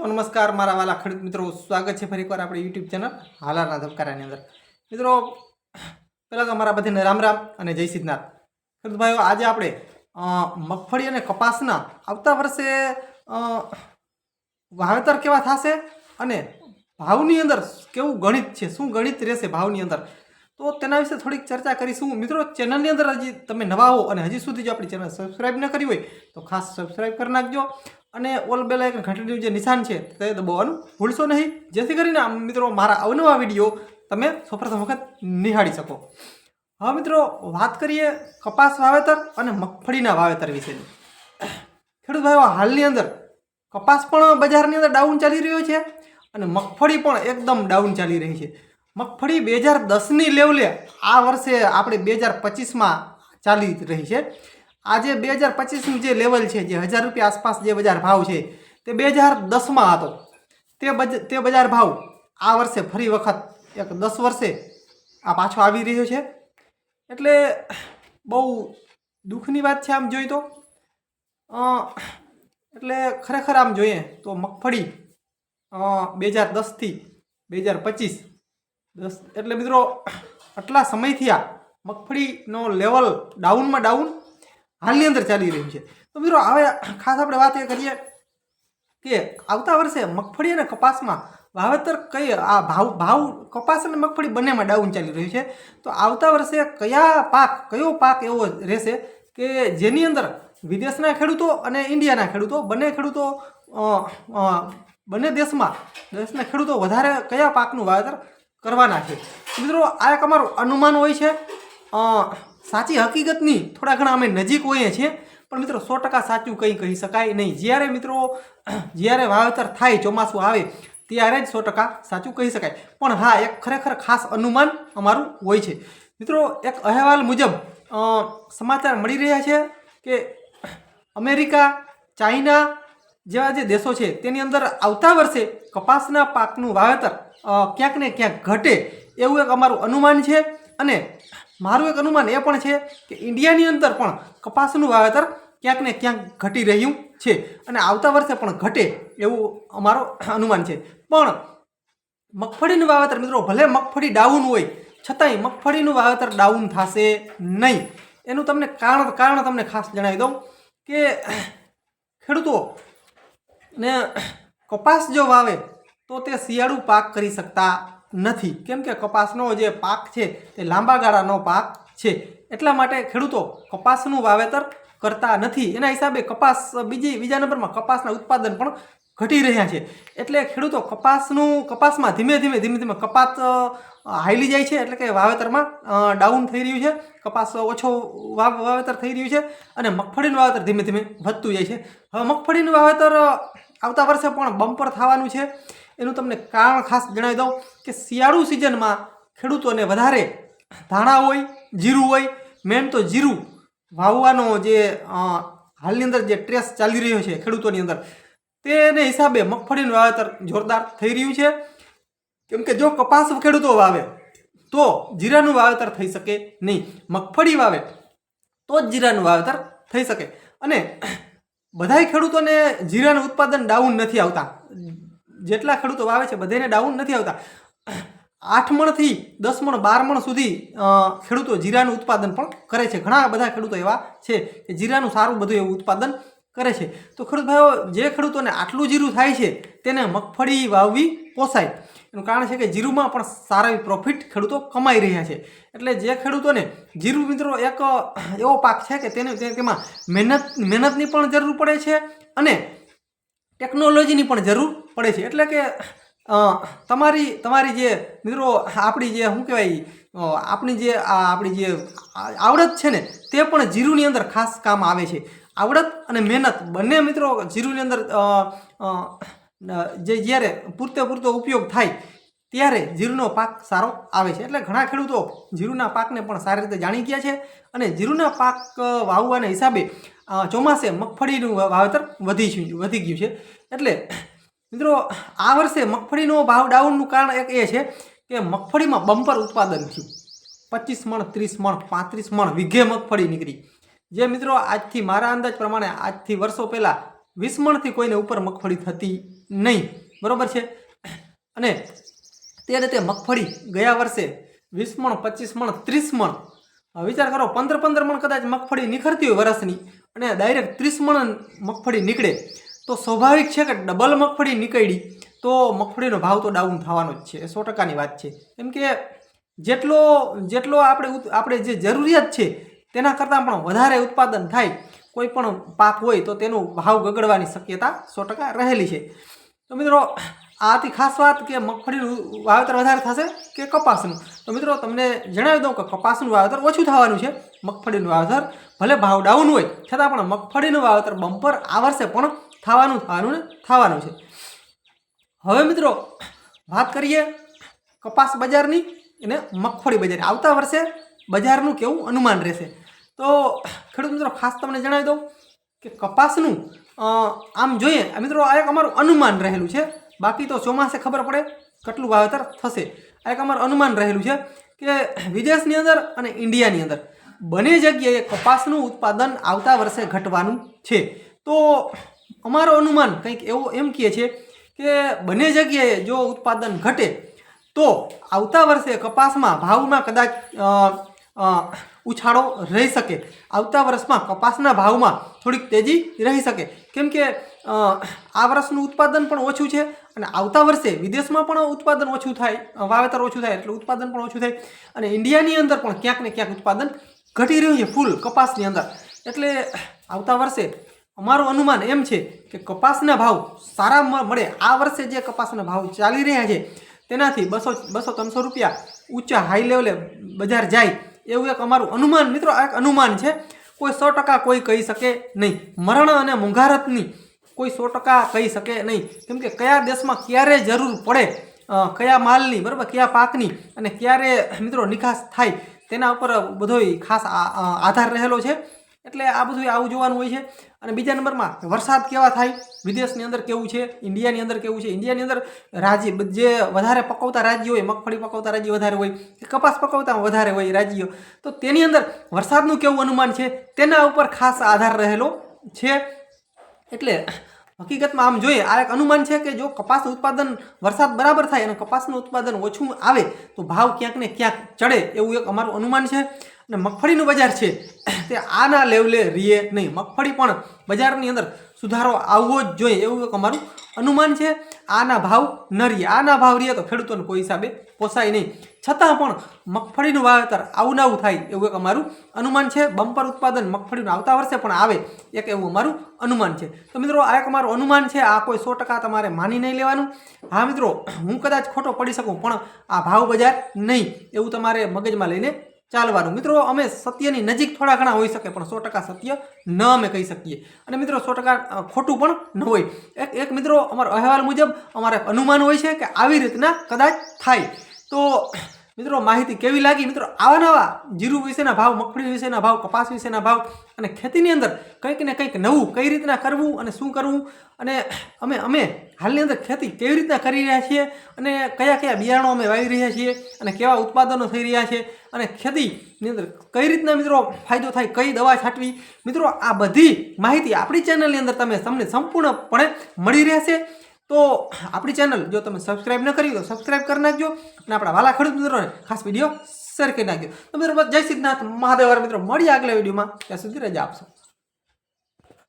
તો નમસ્કાર, મારા વાલા ખેડૂત મિત્રો, સ્વાગત છે ફરી એકવાર આપણી યુટ્યુબ ચેનલ હાલારના ધબકારાની અંદર. મિત્રો, પહેલાં તો અમારા બધાને રામ રામ અને જય સિદ્ધનાથ. ખેડૂત ભાઈઓ, આજે આપણે મગફળી અને કપાસના આવતા વર્ષે વાવેતર કેવા થશે અને ભાવની અંદર કેવું ગણિત છે? શું ગણિત રહેશે ભાવની અંદર? તો તેના વિશે થોડીક ચર્ચા કરીશું. મિત્રો, ચેનલની અંદર હજી તમે નવા હો અને હજી સુધી જો આપણી ચેનલ સબસ્ક્રાઈબ ન કરી હોય, તો ખાસ સબસ્ક્રાઈબ કરી નાખજો. અને ઓલ બેલ આઇકન ઘંટડીનું જે નિશાન છે તે દબાવવાનું ભૂલશો નહીં. જેથી કરીને મિત્રો મારા અવનવા વીડિયો તમે સૌપ્રથમ વખત નિહાળી શકો. હવે મિત્રો વાત કરીએ કપાસ વાવેતર અને મગફળીના વાવેતર વિશેની. ખેડૂત ભાઈઓ, હાલની અંદર કપાસ પણ બજારની અંદર ડાઉન ચાલી રહ્યો છે અને મગફળી પણ એકદમ ડાઉન ચાલી રહી છે. મગફળી બે હજાર દસની લેવલે આ વર્ષે આપણે બે હજાર પચીસમાં ચાલી રહી છે. આજે બે હજાર પચીસનું જે લેવલ છે, જે હજાર રૂપિયા આસપાસ જે બજાર ભાવ છે, તે બે હજાર દસમાં હતો. તે બજ, તે બજાર ભાવ આ વર્ષે ફરી વખત એક દસ વર્ષે આ પાછો આવી રહ્યો છે. એટલે બહુ દુઃખની વાત છે આમ જોઈ તો. એટલે ખરેખર આમ જોઈએ તો મગફળી બે હજાર દસથી બે હજાર પચીસ, દસ, એટલે મિત્રો, આટલા સમયથી આ મગફળીનો લેવલ ડાઉનમાં ડાઉન હાલની અંદર ચાલી રહ્યું છે. તો મિત્રો, હવે ખાસ આપણે વાત એ કરીએ કે આવતા વર્ષે મગફળી અને કપાસમાં વાવેતર કઈ આ ભાવ ભાવ કપાસ અને મગફળી બંનેમાં ડાઉન ચાલી રહ્યું છે. તો આવતા વર્ષે કયા પાક, કયો પાક એવો રહેશે કે જેની અંદર વિદેશના ખેડૂતો અને ઇન્ડિયાના ખેડૂતો, બંને ખેડૂતો બંને દેશમાં, દેશના ખેડૂતો વધારે કયા પાકનું વાવેતર કરવાના છે? મિત્રો, આ એક અમારું અનુમાન હોય છે. સાચી હકીકતની થોડા ઘણા અમે નજીક હોઈએ છીએ, પણ મિત્રો સો ટકા સાચું કંઈ કહી શકાય નહીં. જ્યારે મિત્રો જ્યારે વાવેતર થાય, ચોમાસું આવે, ત્યારે જ સો ટકા સાચું કહી શકાય. પણ હા, એક ખરેખર ખાસ અનુમાન અમારું હોય છે. મિત્રો, એક અહેવાલ મુજબ સમાચાર મળી રહ્યા છે કે અમેરિકા, ચાઇના જેવા જે દેશો છે, તેની અંદર આવતા વર્ષે કપાસના પાકનું વાવેતર ક્યાંક ને ક્યાંક ઘટે એવું એક અમારું અનુમાન છે. અને મારું એક અનુમાન એ પણ છે કે ઇન્ડિયાની અંદર પણ કપાસનું વાવેતર ક્યાંક ને ક્યાંક ઘટી રહ્યું છે અને આવતા વર્ષે પણ ઘટે એવું અમારો અનુમાન છે. પણ મગફળીનું વાવેતર મિત્રો, ભલે મગફળી ડાઉન હોય, છતાંય મગફળીનું વાવેતર ડાઉન થશે નહીં. એનું તમને કારણ કારણ તમને ખાસ જણાવી દઉં કે ખેડૂતો ને કપાસ જો વાવે, તો તે શિયાળુ પાક કરી શકતા નથી. કેમ કે કપાસનો જે પાક છે તે લાંબા ગાળાનો પાક છે. એટલા માટે ખેડૂતો કપાસનું વાવેતર કરતા નથી. એના હિસાબે કપાસ બીજી બીજા નંબરમાં કપાસના ઉત્પાદન પણ ઘટી રહ્યા છે. એટલે ખેડૂતો કપાસનું કપાસમાં ધીમે ધીમે ધીમે ધીમે કપાસ અ, જાય છે. એટલે કે વાવેતરમાં ડાઉન થઈ રહ્યું છે. કપાસ ઓછો વાવ- વાવેતર થઈ રહ્યું છે અને મગફળીનું વાવેતર ધીમે ધીમે વધતું જાય છે. હવે મગફળીનું વાવેતર આવતા વર્ષે પણ બમ્પર થવાનું છે. એનું તમને કારણ ખાસ જણાવી દઉં કે શિયાળુ સિઝનમાં ખેડૂતોને વધારે ધાણા હોય, જીરું હોય, મેન તો જીરું વાવવાનો જે હાલની અંદર જે ટ્રેસ ચાલી રહ્યો છે ખેડૂતોની અંદર, તેને હિસાબે મગફળીનું વાવેતર જોરદાર થઈ રહ્યું છે. કેમ કે જો કપાસ ખેડૂતો વાવે, તો જીરાનું વાવેતર થઈ શકે નહીં. મગફળી વાવે, તો જ જીરાનું વાવેતર થઈ શકે. અને બધાય ખેડૂતોને જીરાનું ઉત્પાદન ડાઉન નથી આવતા. જેટલા ખેડૂતો વાવે છે બધાને ડાઉન નથી આવતા. આઠ મણથી દસ મણ, બાર મણ સુધી ખેડૂતો જીરાનું ઉત્પાદન પણ કરે છે. ઘણા બધા ખેડૂતો એવા છે કે જીરાનું સારું બધું એવું ઉત્પાદન કરે છે. તો ખેડૂત ભાઈઓ, જે ખેડૂતોને આટલું જીરું થાય છે, તેને મગફળી, વાવવી પોસાય. એનું કારણ છે કે જીરુમાં પણ સારા પ્રોફિટ ખેડૂતો કમાઈ રહ્યા છે. એટલે જે ખેડૂતોને જીરું મિત્રો એક એવો પાક છે કે તેને તેમાં મહેનત, મહેનતની પણ જરૂર પડે છે અને ટેકનોલોજીની પણ જરૂર પડે છે. એટલે કે તમારી તમારી જે મિત્રો, આપણી જે, શું કહેવાય આપણી જે આપણી જે આવડત છે ને, તે પણ જીરુની અંદર ખાસ કામ આવે છે. આવડત અને મહેનત, બંને મિત્રો જીરુની અંદર જે જ્યારે પૂરતે, પૂરતો ઉપયોગ થાય ત્યારે જીરુનો પાક સારો આવે છે. એટલે ઘણા ખેડૂતો જીરુના પાકને પણ સારી રીતે જાણી ગયા છે અને જીરુના પાક વાવવાના હિસાબે ચોમાસે મગફળીનું વાવેતર વધી વધી ગયું છે. એટલે, મિત્રો, આ વર્ષે મગફળીનો ભાવ ડાઉનનું કારણ એક એ છે કે મગફળીમાં બમ્પર ઉત્પાદન થયું. પચીસ મણ, ત્રીસ મણ, પાંત્રીસ મણ વીઘે મગફળી નીકળી. જે મિત્રો, આજથી મારા અંદાજ પ્રમાણે આજથી વર્ષો પહેલાં વીસ મણથી કોઈને ઉપર મગફળી થતી નહીં. બરાબર છે? અને તે રીતે મગફળી ગયા વર્ષે વીસ મણ, પચીસ મણ, ત્રીસ મણ. વિચાર કરો, પંદર પંદર મણ કદાચ મગફળી નીકળતી હોય વર્ષની અને ડાયરેક્ટ ત્રીસ મણ મગફળી નીકળે, તો સ્વાભાવિક છે કે ડબલ મગફળી નીકળી તો મગફળીનો ભાવ તો ડાઉન થવાનો જ છે. સો ટકાની વાત છે. કેમ કે જેટલો જેટલો આપણે આપણે જે જરૂરિયાત છે તેના કરતાં પણ વધારે ઉત્પાદન થાય, કોઈ પણ પાક હોય તો તેનો ભાવ ગગડવાની શક્યતા સો ટકા રહેલી છે. તો મિત્રો આ હતી ખાસ વાત કે મગફળીનું વાવેતર વધારે થશે કે કપાસનું? તો મિત્રો, તમને જણાવી દઉં કે કપાસનું વાવેતર ઓછું થવાનું છે. મગફળીનું વાવેતર ભલે ભાવ ડાઉન હોય, છતાં પણ મગફળીનું વાવેતર બમ્પર આ વર્ષે પણ થવાનું થવાનું ને થવાનું છે. હવે મિત્રો, વાત કરીએ કપાસ બજારની અને મગફળી બજાર આવતા વર્ષે બજારનું કેવું અનુમાન રહેશે? તો ખેડૂત મિત્રો, ખાસ તમને જણાવી દઉં કે કપાસનું આમ જોઈએ મિત્રો, આ એક અમારું અનુમાન રહેલું છે. બાકી તો ચોમાસે ખબર પડે કેટલું વાવેતર થશે. આ એક અમારું અનુમાન રહેલું છે કે વિદેશની અંદર અને ઇન્ડિયાની અંદર બંને જગ્યાએ કપાસનું ઉત્પાદન આવતા વર્ષે ઘટવાનું છે. તો અમારો અનુમાન કંઈક એવું એમ કહે છે કે બંને જગ્યાએ જો ઉત્પાદન ઘટે તો આવતા વર્ષે કપાસમાં ભાવમાં કદાચ ઉછાળો રહી શકે. આવતા વર્ષમાં કપાસના ભાવમાં થોડીક તેજી રહી શકે. કેમ કે આ વર્ષનું ઉત્પાદન પણ ઓછું છે અને આવતા વર્ષે વિદેશમાં પણ ઉત્પાદન ઓછું થાય વાવેતર ઓછું થાય એટલે ઉત્પાદન પણ ઓછું થાય અને ઇન્ડિયાની અંદર પણ ક્યાંક ને ક્યાંક ઉત્પાદન ઘટી રહ્યું છે ફૂલ કપાસની અંદર. એટલે આવતા વર્ષે અમારું અનુમાન એમ છે કે કપાસના ભાવ સારા મળે. આ વર્ષે જે કપાસના ભાવ ચાલી રહ્યા છે તેનાથી બસો બસો ત્રણસો રૂપિયા ઊંચા હાઈ લેવલે બજાર જાય એવું એક અમારું અનુમાન, મિત્રો આ એક અનુમાન છે. કોઈ સો ટકા કોઈ કહી શકે નહીં. મરણ અને મોંઘારતની કોઈ સો ટકા કહી શકે નહીં. કેમ કે કયા દેશમાં ક્યારે જરૂર પડે કયા માલની, બરાબર, કયા પાકની અને ક્યારે, મિત્રો, નિકાસ થાય, તેના ઉપર બધોય ખાસ આધાર રહેલો છે. એટલે આ બધું આવું જોવાનું હોય છે. અને બીજા નંબરમાં વરસાદ કેવા થાય? વિદેશની અંદર કેવું છે? ઇન્ડિયાની અંદર કેવું છે? ઇન્ડિયાની અંદર રાજ્ય જે વધારે પકવતા રાજ્યો હોય, મગફળી પકવતા રાજ્ય વધારે હોય, કે કપાસ પકવતા વધારે હોય રાજ્યો, તો તેની અંદર વરસાદનું કેવું અનુમાન છે? તેના ઉપર ખાસ આધાર રહેલો છે. એટલે હકીકતમાં આમ જોઈએ, આ એક અનુમાન છે કે જો કપાસ ઉત્પાદન વરસાદ બરાબર થાય અને કપાસનું ઉત્પાદન ઓછું આવે, તો ભાવ ક્યાંક ને ક્યાંક ચડે એવું એક અમારું અનુમાન છે. અને મગફળીનું બજાર છે, તે આના લેવલે રીએ નહીં. મગફળી પણ બજારની અંદર સુધારો આવવો જ જોઈએ એવું એક અમારું અનુમાન છે. આના ભાવ ન રીએ. આના ભાવ રીએ તો ખેડૂતોને કોઈ હિસાબે પોસાય નહીં. છતાં પણ મગફળીનું વાવેતર આવું આવું થાય એવું એક અમારું અનુમાન છે. બમ્પર ઉત્પાદન મગફળીનું આવતા વર્ષે પણ આવે એક એવું અમારું અનુમાન છે. તો મિત્રો, આ એક અમારું અનુમાન છે. આ કોઈ સો ટકા તમારે માની નહીં લેવાનું. હા મિત્રો, હું કદાચ ખોટો પડી શકું, પણ આ ભાવ બજાર નહીં એવું તમારે મગજમાં લઈને ચાલવાનું. મિત્રો, અમે સત્યની નજીક થોડા ઘણા હોઈ શકે, પણ સો ટકા સત્ય ન અમે કહી શકીએ. અને મિત્રો, સો ટકા ખોટું પણ ન હોય. એક એક મિત્રો, અમારો અહેવાલ મુજબ અમારે અનુમાન હોય છે કે આવી રીતના કદાચ થાય. તો, મિત્રો, માહિતી કેવી લાગી? મિત્રો, આવા નવા જીરું વિશેના ભાવ, મગફળી વિશેના ભાવ, કપાસ વિશેના ભાવ અને ખેતીની અંદર કંઈક ને કંઈક નવું કઈ રીતના કરવું અને શું કરવું? અને અમે અમે હાલની અંદર ખેતી કેવી રીતના કરી રહ્યા છીએ અને કયા કયા બિયારણો અમે વાવી રહ્યા છીએ અને કેવા ઉત્પાદનો થઈ રહ્યા છે અને ખેતીની અંદર કઈ રીતના, મિત્રો, ફાયદો થાય, કઈ દવા છાંટવી? મિત્રો, આ બધી માહિતી આપણી ચેનલની અંદર તમે તમને સંપૂર્ણપણે મળી રહેશે. તો આપણી ચેનલ જો તમે સબસ્ક્રાઇબ ન કરી તો સબસ્ક્રાઈબ કરી નાખજો અને આપણા વાલા ખેડૂત મિત્રોને ખાસ વીડિયો શેર કરી નાખજો. તો મિત્રો જય સિદ્ધનાથ મહાદેવ મિત્રો, મળીએ આગલા વિડીયોમાં. ત્યાં સુધી રજા આપશો.